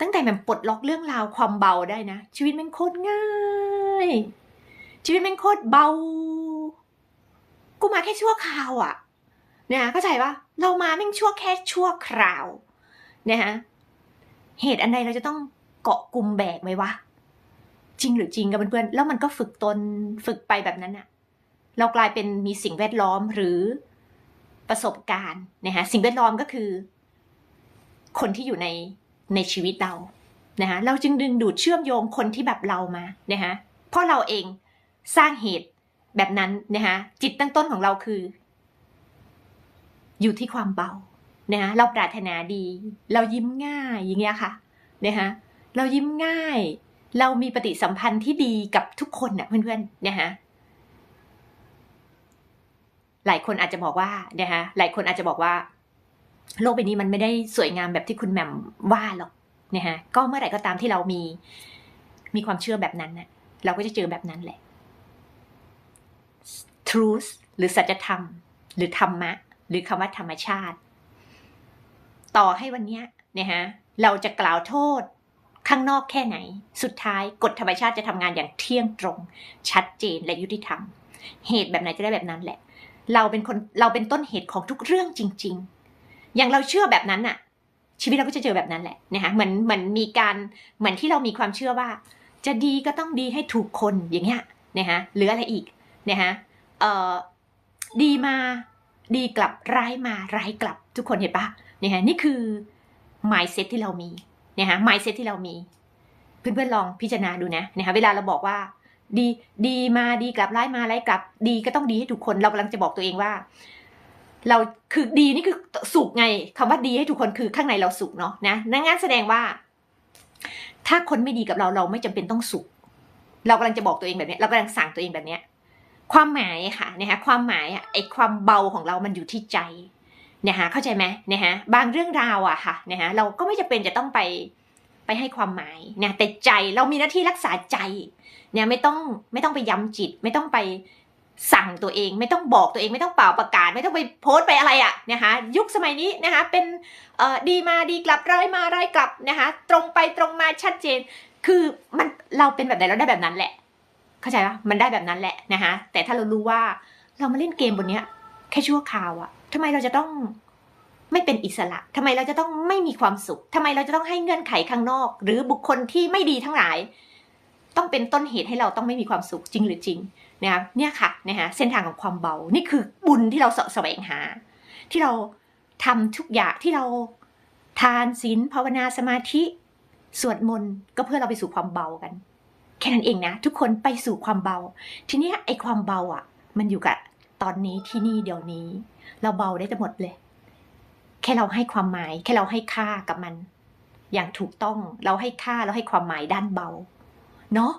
ตั้งแต่แบบปลดล็อกเรื่องราวความเบาได้นะ ชีวิตมันโคตรง่าย ชีวิตมันโคตรเบา กูมาแค่ชั่วคราวอะเนี่ยเข้าใจปะเรามาแม่งชั่วแค่ชั่วคราวนะฮะเหตุอันใดเราจะต้องเกาะกลุ่มแบกไว้วะจริงหรือจริงกับเพื่อนๆแล้วมันก็ฝึกตนฝึกไปแบบนั้นอะเรากลายเป็นมีสิ่งแวดล้อมหรือประสบการณ์นะฮะสิ่งแวดล้อมก็คือ คนที่อยู่ใน ในชีวิตเรานะฮะเราจึงดึงดูดเชื่อมโยงคนที่แบบเรามานะฮะเพราะเราเองสร้างเหตุแบบนั้นนะฮะจิตตั้งต้นของเราคือ อยู่ที่ความเบานะฮะเราปรารถนาดี เรายิ้มง่ายอย่างเงี้ยค่ะนะฮะเรายิ้มง่าย เรามีปฏิสัมพันธ์ที่ดีกับทุกคนนะเพื่อนๆนะฮะหลายคนอาจจะบอกว่านะฮะหลายคนอาจจะบอกว่า โลกใบนี้มันไม่ได้สวยงามแบบที่คุณแหม่มว่าหรอกนะฮะก็เมื่อไหร่ก็ตามที่เรามีมีความเชื่อแบบนั้นนะ่ะเราก็จะเจอแบบนั้นแหละ truth หรือสัจธรรม หรือธรรมะ หรือคำว่าธรรมชาติ ต่อให้วันเนี้ยนะฮะเราจะกล่าวโทษข้างนอกแค่ไหน สุดท้ายกฎธรรมชาติจะทำงานอย่างเที่ยงตรง ชัดเจนและยุติธรรม เหตุแบบไหนจะได้แบบนั้นแหละ เราเป็นคนเราเป็นต้นเหตุของทุกเรื่องจริง ๆ อย่างเราเชื่อแบบนั้นน่ะ ชีวิตเราก็จะเจอแบบนั้นแหละนะคะเหมือนเหมือนมีการเหมือนที่เรามีความเชื่อว่า จะดีก็ต้องดีให้ถูกคนอย่างเงี้ยนะคะหรืออะไรอีกนะคะเอ่อดีมาดีกลับร้ายมาร้ายกลับทุกคนเห็นปะนะคะนี่คือ mindset ที่เรามีนะคะ mindset ที่เรามี เพื่อนๆลองพิจารณาดูนะนะคะเวลาเราบอกว่าดีดีมาดีกลับร้ายมาร้ายกลับ ดีก็ต้องดีให้ทุกคนเรากำลังจะบอกตัวเองว่า เราคือดีนี่คือสุขไงคำว่าดีให้ทุกคนคือข้างในเราสุขเนาะนะนั่นงั้นแสดงว่า ถ้าคนไม่ดีกับเราเราไม่จำเป็นต้องสุข เรากำลังจะบอกตัวเองแบบนี้เรากำลังสั่งตัวเองแบบเนี้ยความหมายค่ะนะคะความหมายอะไอความเบาของเรามันอยู่ที่ใจนะคะเข้าใจไหมนะคะบางเรื่องราวอะค่ะนะคะเราก็ไม่จำเป็นจะต้องไปไปให้ความหมายนะแต่ใจเรามีหน้าที่รักษาใจเนี่ยไม่ต้องไม่ต้องไปย้ำจิต ไม่ต้องไป สั่งตัวเองไม่ต้องบอกตัวเองไม่ต้องเป่าประกาศ ไม่ต้องไปโพสต์ไปอะไรอะนะคะยุคสมัยนี้นะคะเป็นดีมาดีกลับร้ายมาร้ายกลับนะคะตรงไปตรงมาชัดเจน คือมันเราเป็นแบบไหนเราได้แบบนั้นแหละ เข้าใจปะมันได้แบบนั้นแหละนะคะแต่ถ้าเรารู้ว่าเรามาเล่นเกมบนเนี้ยแค่ชั่วคราวอะทำไมเราจะต้องไม่เป็นอิสระทำไมเราจะต้องไม่มีความสุขทำไมเราจะต้องให้เงื่อนไขข้างนอก หรือบุคคลที่ไม่ดีทั้งหลาย ต้องเป็นต้นเหตุให้เราต้องไม่มีความสุขจริงหรือจริงนะครับเนี่ยค่ะนะคะเส้นทางของความเบา นี่คือบุญที่เราแสวงหา ที่เราทำทุกอย่างที่เราทานศีลภาวนาสมาธิสวดมนต์ก็เพื่อเราไปสู่ความเบากัน แค่นั้นเองนะ ทุกคนไปสู่ความเบา ทีนี้ไอ้ความเบาอะ มันอยู่กับตอนนี้ที่นี่เดี๋ยวนี้ เราเบาได้จะหมดเลย แค่เราให้ความหมาย แค่เราให้ค่ากับมัน อย่างถูกต้องเราให้ค่าเราให้ความหมายด้านเบา เนาะ